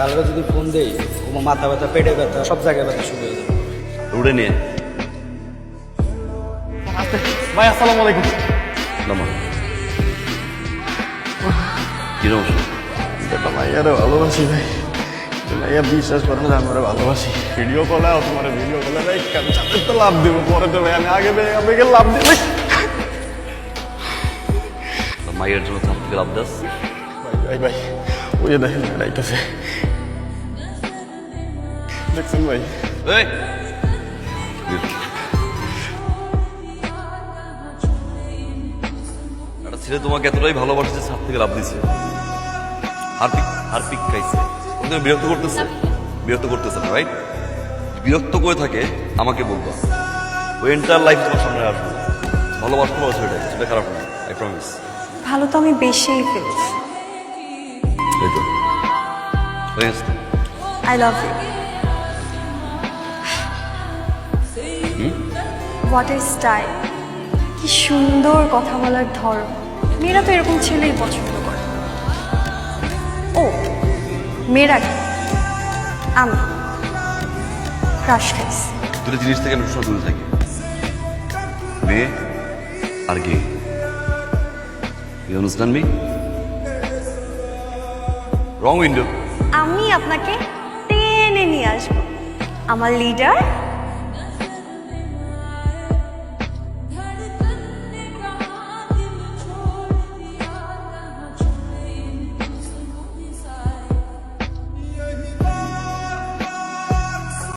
রাহালকে যদি ফোন দেই ও মাথা ব্যথা পেটে ব্যথা সব জায়গায় ব্যথা শুরু হয়ে যাবে। উড়ে নিয়ে। ভাই আসসালামু আলাইকুম। নামা কি সমস্যা বেটা মাইয়ারে ভালোবাসি ভাই। মাইয়া বিশ্বাস করে না আমরা ভালোবাসি। ভিডিও কলে আর তোমার ভিডিও কলে ভাই কাঞ্চাতে তো লাভ দিব। পরে তো ভাই আমি আগে ভাই আমি লাভ দিব। তোর মায়ের জন্য থাম থেকে লাভ দাস ভাই ভাই ভাই ওই যে দেখেন রাইতেছে দেখছেন ভাই? এই। একটা ছেলে তোমাকে এতটাই ভালোবাসছে সাত থেকে লাভ দিছে। হারপিক হারপিক খাইছে। তুমি বিরক্ত করতেছে? বিরক্ত করতেছে না রাইট বিরক্ত করে থাকে আমাকে বলবা। ওই এন্টার লাইফ তোমার সামনে আসবে ভালোবাসতে পারো সেটা খারাপ না আই প্রমিস ভালো তো আমি বেশিই ফেলছি। এই তো? I love you what is style কি সুন্দর কথা বলার ধরন। মেয়েরা তো এরকম ছেলেই পছন্দ করে। ও মেয়েরা কি? আমি। ক্রাশ খাইছি দুটো জিনিস থেকে আমি সব দূরে থাকি। মেয়ে আর গে you understand me wrong window আমি আপনাকে টেনে নিয়ে আসব। আমার লিডার